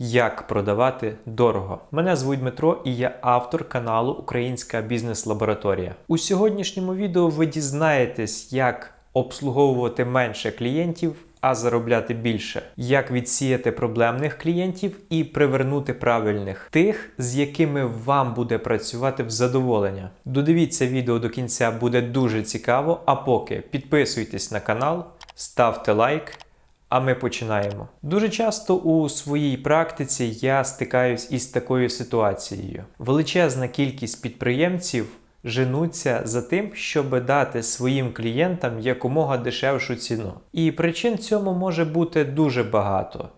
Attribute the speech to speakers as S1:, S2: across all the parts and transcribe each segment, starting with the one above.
S1: Як продавати дорого. Мене звуть Дмитро і я автор каналу Українська бізнес-лабораторія. У сьогоднішньому відео ви дізнаєтесь, як обслуговувати менше клієнтів, а заробляти більше, як відсіяти проблемних клієнтів і привернути правильних тих, з якими вам буде працювати в задоволення. Додивіться відео до кінця, буде дуже цікаво. А поки підписуйтесь на канал, ставте лайк. А ми починаємо. Дуже часто у своїй практиці я стикаюсь із такою ситуацією. Величезна кількість підприємців женуться за тим, щоб дати своїм клієнтам якомога дешевшу ціну. І причин цьому може бути дуже багато.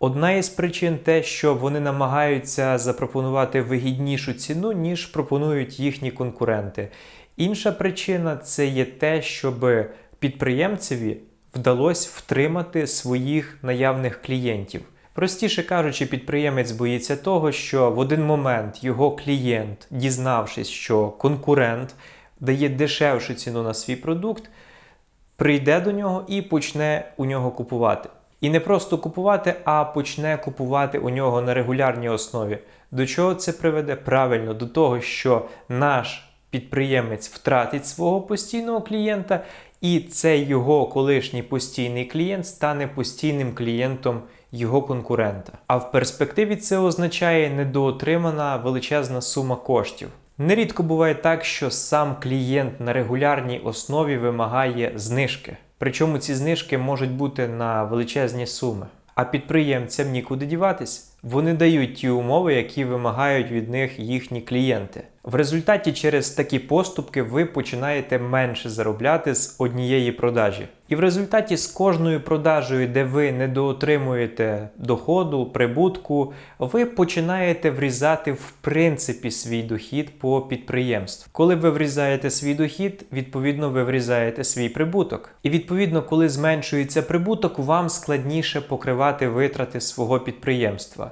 S1: Одна із причин те, що вони намагаються запропонувати вигіднішу ціну, ніж пропонують їхні конкуренти. Інша причина це є те, щоб підприємцеві вдалося втримати своїх наявних клієнтів. Простіше кажучи, підприємець боїться того, що в один момент його клієнт, дізнавшись, що конкурент дає дешевшу ціну на свій продукт, прийде до нього і почне у нього купувати. І не просто купувати, а почне купувати у нього на регулярній основі. До чого це приведе? Правильно, до того, що наш підприємець втратить свого постійного клієнта, і цей його колишній постійний клієнт стане постійним клієнтом його конкурента. А в перспективі це означає недоотримана величезна сума коштів. Нерідко буває так, що сам клієнт на регулярній основі вимагає знижки. Причому ці знижки можуть бути на величезні суми. А підприємцям нікуди діватись. Вони дають ті умови, які вимагають від них їхні клієнти. В результаті через такі поступки ви починаєте менше заробляти з однієї продажі. І в результаті з кожною продажею, де ви недоотримуєте доходу, прибутку, ви починаєте врізати в принципі свій дохід по підприємству. Коли ви врізаєте свій дохід, відповідно ви врізаєте свій прибуток. І відповідно, коли зменшується прибуток, вам складніше покривати витрати свого підприємства.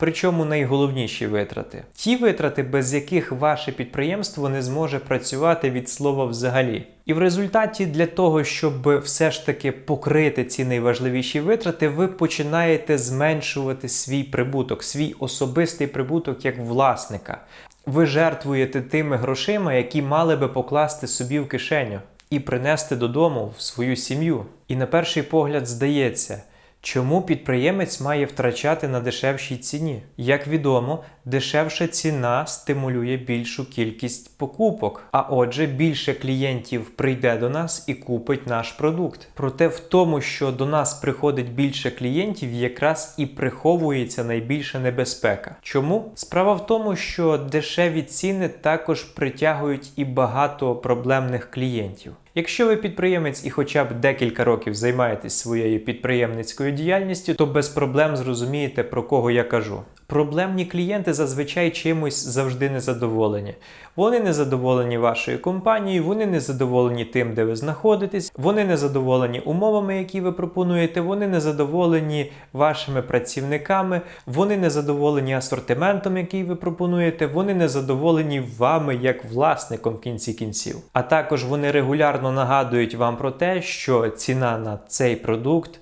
S1: Причому найголовніші витрати. Ті витрати, без яких ваше підприємство не зможе працювати від слова взагалі. І в результаті для того, щоб все ж таки покрити ці найважливіші витрати, ви починаєте зменшувати свій прибуток, свій особистий прибуток як власника. Ви жертвуєте тими грошима, які мали би покласти собі в кишеню і принести додому в свою сім'ю. І на перший погляд здається. Чому підприємець має втрачати на дешевшій ціні? Як відомо, дешевша ціна стимулює більшу кількість покупок, а отже, більше клієнтів прийде до нас і купить наш продукт. Проте в тому, що до нас приходить більше клієнтів, якраз і приховується найбільша небезпека. Чому? Справа в тому, що дешеві ціни також притягують і багато проблемних клієнтів. Якщо ви підприємець і хоча б декілька років займаєтесь своєю підприємницькою діяльністю, то без проблем зрозумієте, про кого я кажу. Проблемні клієнти зазвичай чимось завжди незадоволені. Вони не задоволені вашою компанією, вони не задоволені тим, де ви знаходитесь, вони не задоволені умовами, які ви пропонуєте, вони не задоволені вашими працівниками, вони не задоволені асортиментом, який ви пропонуєте, вони не задоволені вами як власником в кінці кінців. А також вони регулярно нагадують вам про те, що ціна на цей продукт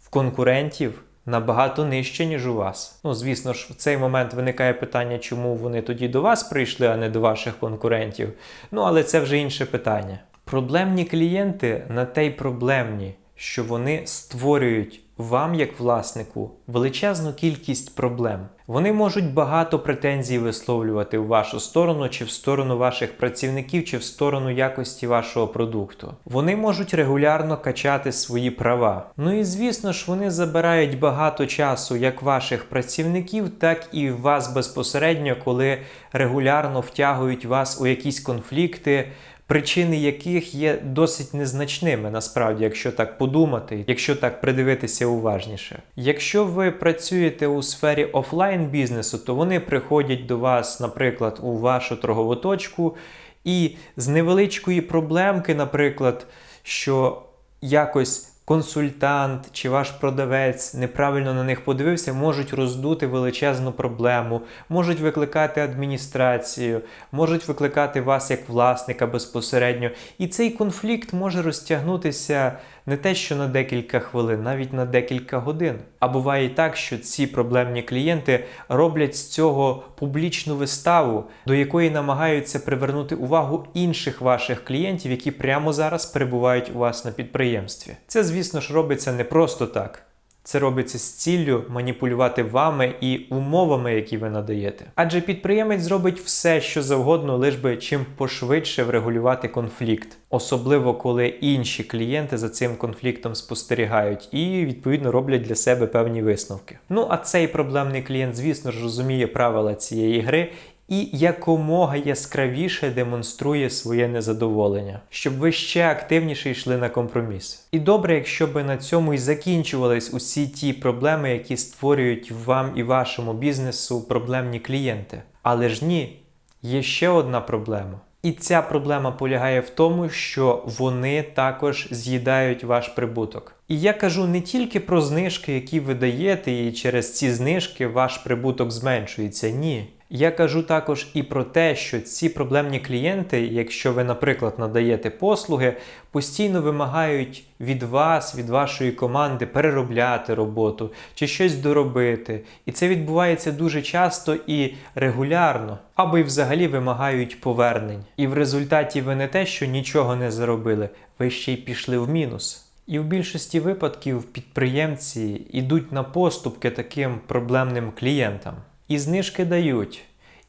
S1: в конкурентів набагато нижче, ніж у вас. Ну, звісно ж, в цей момент виникає питання, чому вони тоді до вас прийшли, а не до ваших конкурентів. Ну, але це вже інше питання. Проблемні клієнти на те й проблемні, що вони створюють вам, як власнику, величезну кількість проблем. Вони можуть багато претензій висловлювати в вашу сторону, чи в сторону ваших працівників, чи в сторону якості вашого продукту. Вони можуть регулярно качати свої права. Ну і звісно ж, вони забирають багато часу як ваших працівників, так і вас безпосередньо, коли регулярно втягують вас у якісь конфлікти причини яких є досить незначними, насправді, якщо так подумати, якщо так придивитися уважніше. Якщо ви працюєте у сфері офлайн бізнесу, то вони приходять до вас, наприклад, у вашу торгову точку, і з невеличкої проблемки, наприклад, що якось консультант чи ваш продавець неправильно на них подивився, можуть роздути величезну проблему, можуть викликати адміністрацію, можуть викликати вас як власника безпосередньо. І цей конфлікт може розтягнутися не те, що на декілька хвилин, навіть на декілька годин. А буває і так, що ці проблемні клієнти роблять з цього публічну виставу, до якої намагаються привернути увагу інших ваших клієнтів, які прямо зараз перебувають у вас на підприємстві. Це, звісно ж, робиться не просто так. Це робиться з ціллю маніпулювати вами і умовами, які ви надаєте. Адже підприємець зробить все, що завгодно, лиш би чим пошвидше врегулювати конфлікт, особливо коли інші клієнти за цим конфліктом спостерігають і відповідно роблять для себе певні висновки. Ну а цей проблемний клієнт, звісно ж, розуміє правила цієї гри і якомога яскравіше демонструє своє незадоволення, щоб ви ще активніше йшли на компроміс. І добре, якщо би на цьому і закінчувались усі ті проблеми, які створюють вам і вашому бізнесу проблемні клієнти. Але ж ні, є ще одна проблема. І ця проблема полягає в тому, що вони також з'їдають ваш прибуток. І я кажу не тільки про знижки, які ви даєте, і через ці знижки ваш прибуток зменшується. Ні. Я кажу також і про те, що ці проблемні клієнти, якщо ви, наприклад, надаєте послуги, постійно вимагають від вас, від вашої команди переробляти роботу чи щось доробити. І це відбувається дуже часто і регулярно, або й взагалі вимагають повернень. І в результаті ви не те, що нічого не заробили, ви ще й пішли в мінус. І в більшості випадків підприємці йдуть на поступки таким проблемним клієнтам. І знижки дають,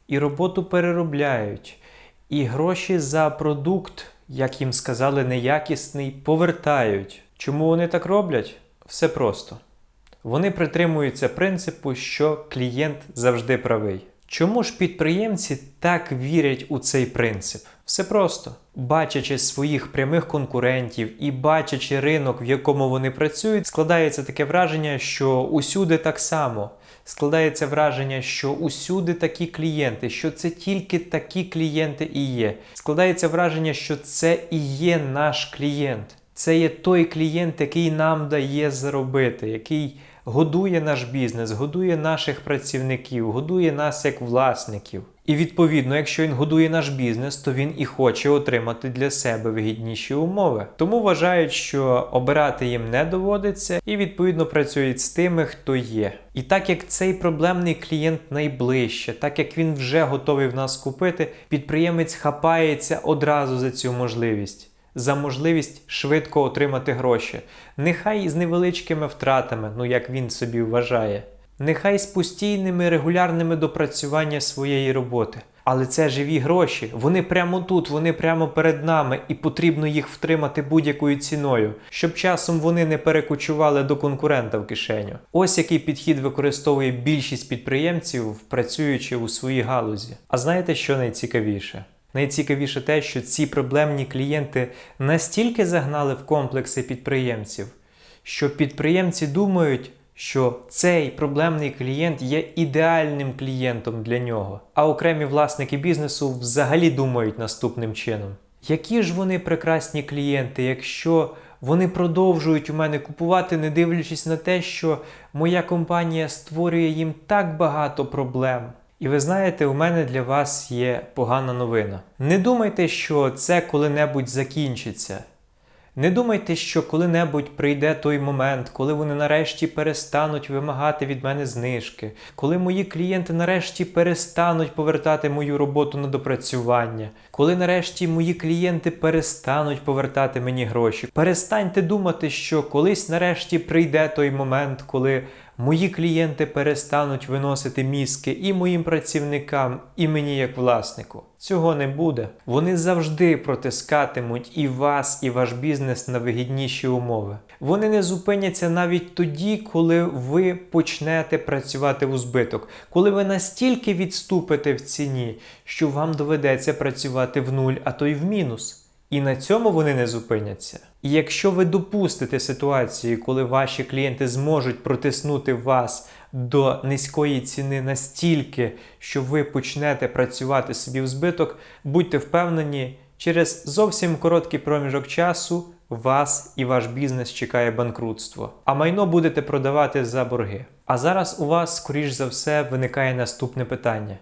S1: і роботу переробляють, і гроші за продукт, як їм сказали, неякісний, повертають. Чому вони так роблять? Все просто. Вони притримуються принципу, що клієнт завжди правий. Чому ж підприємці так вірять у цей принцип? Все просто. Бачачи своїх прямих конкурентів і бачачи ринок, в якому вони працюють, складається таке враження, що усюди так само. Складається враження, що усюди такі клієнти, що це тільки такі клієнти і є. Складається враження, що це і є наш клієнт. Це є той клієнт, який нам дає заробити, який годує наш бізнес, годує наших працівників, годує нас як власників. І відповідно, якщо він годує наш бізнес, то він і хоче отримати для себе вигідніші умови. Тому вважають, що обирати їм не доводиться, і відповідно працюють з тими, хто є. І так як цей проблемний клієнт найближче, так як він вже готовий в нас купити, підприємець хапається одразу за цю можливість. За можливість швидко отримати гроші, нехай з невеличкими втратами, ну як він собі вважає, нехай з постійними регулярними допрацювання своєї роботи. Але це живі гроші, вони прямо тут, вони прямо перед нами, і потрібно їх втримати будь-якою ціною, щоб часом вони не перекочували до конкурента в кишеню. Ось який підхід використовує більшість підприємців, працюючи у своїй галузі. А знаєте, що найцікавіше? Найцікавіше те, що ці проблемні клієнти настільки загнали в комплекси підприємців, що підприємці думають, що цей проблемний клієнт є ідеальним клієнтом для нього. А окремі власники бізнесу взагалі думають наступним чином: які ж вони прекрасні клієнти, якщо вони продовжують у мене купувати, не дивлячись на те, що моя компанія створює їм так багато проблем. І ви знаєте, у мене для вас є погана новина. Не думайте, що це коли-небудь закінчиться. Не думайте, що коли-небудь прийде той момент, коли вони нарешті перестануть вимагати від мене знижки, коли мої клієнти нарешті перестануть повертати мою роботу на допрацювання, коли нарешті мої клієнти перестануть повертати мені гроші. Перестаньте думати, що колись нарешті прийде той момент, коли мої клієнти перестануть виносити мізки і моїм працівникам, і мені як власнику. Цього не буде. Вони завжди протискатимуть і вас, і ваш бізнес на вигідніші умови. Вони не зупиняться навіть тоді, коли ви почнете працювати у збиток, коли ви настільки відступите в ціні, що вам доведеться працювати в нуль, а то й в мінус. І на цьому вони не зупиняться. І якщо ви допустите ситуації, коли ваші клієнти зможуть протиснути вас до низької ціни настільки, що ви почнете працювати собі в збиток, будьте впевнені, через зовсім короткий проміжок часу вас і ваш бізнес чекає банкрутство, а майно будете продавати за борги. А зараз у вас, скоріш за все, виникає наступне питання: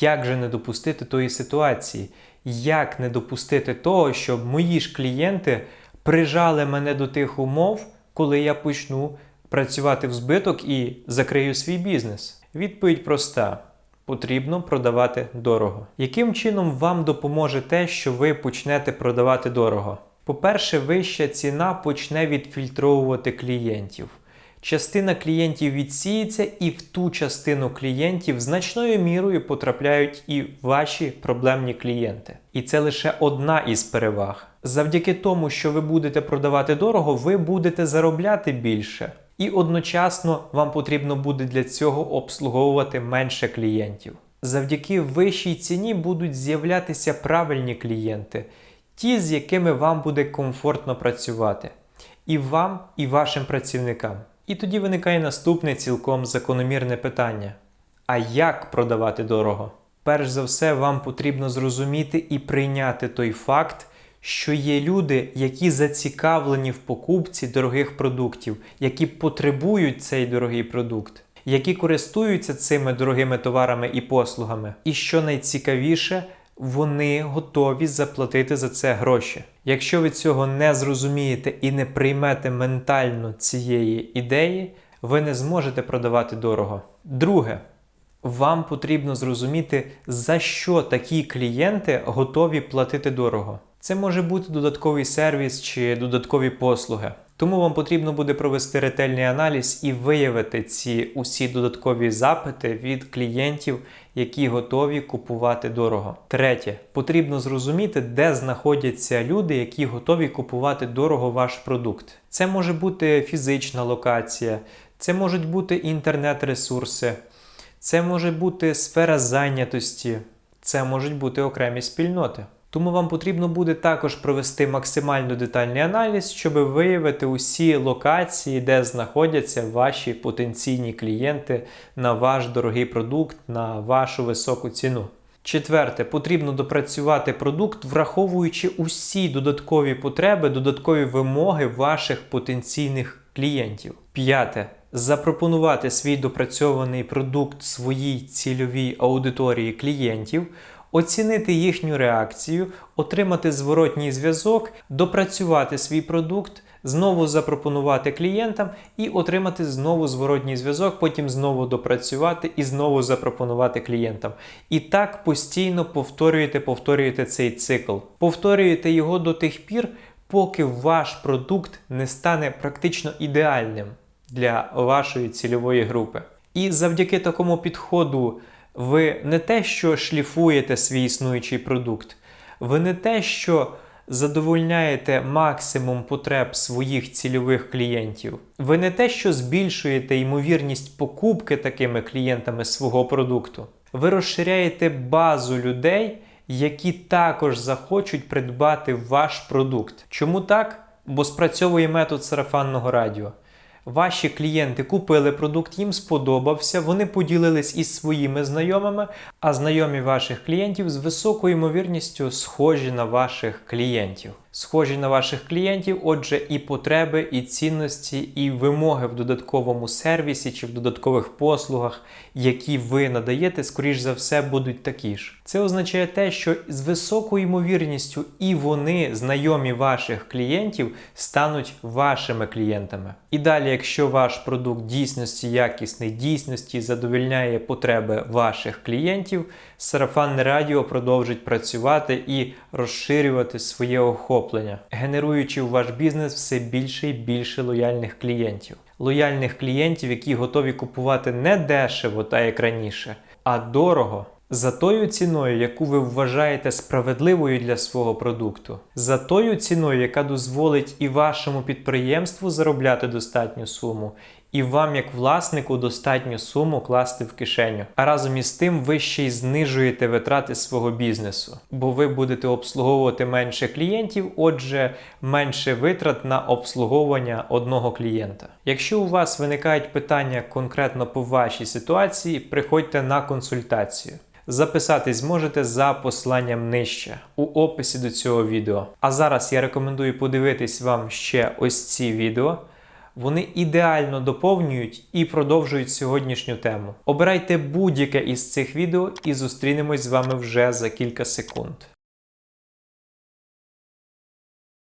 S1: як же не допустити тої ситуації? Як не допустити того, щоб мої ж клієнти прижали мене до тих умов, коли я почну працювати в збиток і закрию свій бізнес? Відповідь проста. Потрібно продавати дорого. Яким чином вам допоможе те, що ви почнете продавати дорого? По-перше, вища ціна почне відфільтровувати клієнтів. Частина клієнтів відсіється, і в ту частину клієнтів значною мірою потрапляють і ваші проблемні клієнти. І це лише одна із переваг. Завдяки тому, що ви будете продавати дорого, ви будете заробляти більше. І одночасно вам потрібно буде для цього обслуговувати менше клієнтів. Завдяки вищій ціні будуть з'являтися правильні клієнти, ті, з якими вам буде комфортно працювати. І вам, і вашим працівникам. І тоді виникає наступне цілком закономірне питання: а як продавати дорого? Перш за все, вам потрібно зрозуміти і прийняти той факт, що є люди, які зацікавлені в покупці дорогих продуктів, які потребують цей дорогий продукт, які користуються цими дорогими товарами і послугами. І що найцікавіше, вони готові заплатити за це гроші. Якщо ви цього не зрозумієте і не приймете ментально цієї ідеї, ви не зможете продавати дорого. Друге, вам потрібно зрозуміти, за що такі клієнти готові платити дорого. Це може бути додатковий сервіс чи додаткові послуги. Тому вам потрібно буде провести ретельний аналіз і виявити ці усі додаткові запити від клієнтів, які готові купувати дорого. Третє, потрібно зрозуміти, де знаходяться люди, які готові купувати дорого ваш продукт. Це може бути фізична локація, це можуть бути інтернет-ресурси, це може бути сфера зайнятості, це можуть бути окремі спільноти. Тому вам потрібно буде також провести максимально детальний аналіз, щоб виявити усі локації, де знаходяться ваші потенційні клієнти на ваш дорогий продукт, на вашу високу ціну. Четверте, потрібно допрацювати продукт, враховуючи усі додаткові потреби, додаткові вимоги ваших потенційних клієнтів. П'яте. Запропонувати свій допрацьований продукт своїй цільовій аудиторії клієнтів, оцінити їхню реакцію, отримати зворотній зв'язок, допрацювати свій продукт, знову запропонувати клієнтам і отримати знову зворотній зв'язок, потім знову допрацювати і знову запропонувати клієнтам. І так постійно повторюєте, повторюєте цей цикл. Повторюєте його до тих пір, поки ваш продукт не стане практично ідеальним для вашої цільової групи. І завдяки такому підходу ви не те, що шліфуєте свій існуючий продукт, ви не те, що задовольняєте максимум потреб своїх цільових клієнтів. Ви не те, що збільшуєте ймовірність покупки такими клієнтами свого продукту. Ви розширяєте базу людей, які також захочуть придбати ваш продукт. Чому так? Бо спрацьовує метод сарафанного радіо. Ваші клієнти купили продукт, їм сподобався, вони поділились із своїми знайомими, а знайомі ваших клієнтів з високою ймовірністю схожі на ваших клієнтів. Схожі на ваших клієнтів, отже, і потреби, і цінності, і вимоги в додатковому сервісі чи в додаткових послугах, які ви надаєте, скоріш за все, будуть такі ж. Це означає те, що з високою ймовірністю і вони, знайомі ваших клієнтів, стануть вашими клієнтами. І далі, якщо ваш продукт дійсності якісний, дійсності задовільняє потреби ваших клієнтів, сарафанне радіо продовжить працювати і розширювати своє охоплення, генеруючи в ваш бізнес все більше і більше лояльних клієнтів. Лояльних клієнтів, які готові купувати не дешево, та як раніше, а дорого. За тою ціною, яку ви вважаєте справедливою для свого продукту, за тою ціною, яка дозволить і вашому підприємству заробляти достатню суму, і вам, як власнику, достатню суму класти в кишеню. А разом із тим ви ще й знижуєте витрати свого бізнесу, бо ви будете обслуговувати менше клієнтів, отже, менше витрат на обслуговування одного клієнта. Якщо у вас виникають питання конкретно по вашій ситуації, приходьте на консультацію. Записатись зможете за посиланням нижче у описі до цього відео. А зараз я рекомендую подивитись вам ще ось ці відео. Вони ідеально доповнюють і продовжують сьогоднішню тему. Обирайте будь-яке із цих відео і зустрінемось з вами вже за кілька секунд.